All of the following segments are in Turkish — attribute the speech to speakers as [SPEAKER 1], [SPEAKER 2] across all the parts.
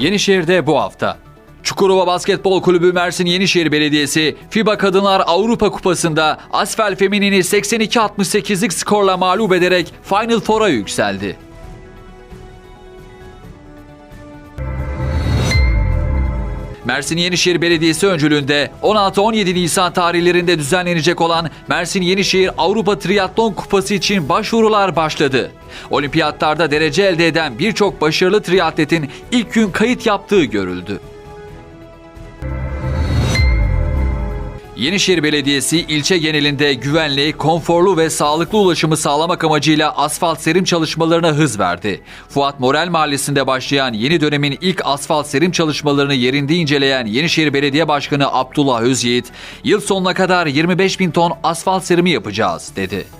[SPEAKER 1] Yenişehir'de bu hafta. Çukurova Basketbol Kulübü Mersin Yenişehir Belediyesi FIBA Kadınlar Avrupa Kupası'nda Asfel Feminini 82-68'lik skorla mağlup ederek Final Four'a yükseldi. Mersin Yenişehir Belediyesi öncülüğünde 16-17 Nisan tarihlerinde düzenlenecek olan Mersin Yenişehir Avrupa Triatlon Kupası için başvurular başladı. Olimpiyatlarda derece elde eden birçok başarılı triatletin ilk gün kayıt yaptığı görüldü. Yenişehir Belediyesi ilçe genelinde güvenli, konforlu ve sağlıklı ulaşımı sağlamak amacıyla asfalt serim çalışmalarına hız verdi. Fuat Morel Mahallesi'nde başlayan yeni dönemin ilk asfalt serim çalışmalarını yerinde inceleyen Yenişehir Belediye Başkanı Abdullah Özyiğit, yıl sonuna kadar 25 bin ton asfalt serimi yapacağız dedi.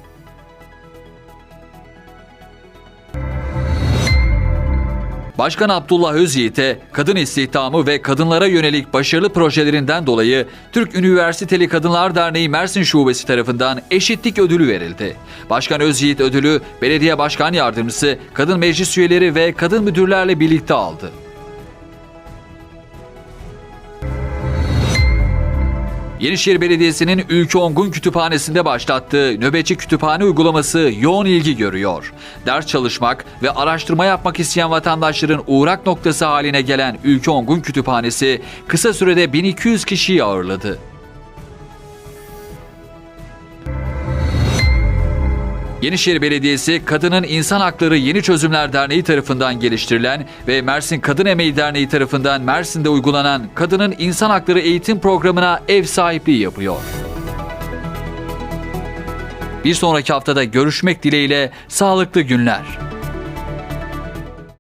[SPEAKER 1] Başkan Abdullah Özyiğit'e kadın istihdamı ve kadınlara yönelik başarılı projelerinden dolayı Türk Üniversiteli Kadınlar Derneği Mersin Şubesi tarafından eşitlik ödülü verildi. Başkan Özyiğit ödülü belediye başkan yardımcısı, kadın meclis üyeleri ve kadın müdürlerle birlikte aldı. Yenişehir Belediyesi'nin Ülke Ongun Kütüphanesi'nde başlattığı nöbetçi kütüphane uygulaması yoğun ilgi görüyor. Ders çalışmak ve araştırma yapmak isteyen vatandaşların uğrak noktası haline gelen Ülke Ongun Kütüphanesi kısa sürede 1200 kişiyi ağırladı. Yenişehir Belediyesi Kadının İnsan Hakları Yeni Çözümler Derneği tarafından geliştirilen ve Mersin Kadın Emeği Derneği tarafından Mersin'de uygulanan Kadının İnsan Hakları Eğitim Programı'na ev sahipliği yapıyor. Bir sonraki haftada görüşmek dileğiyle sağlıklı günler.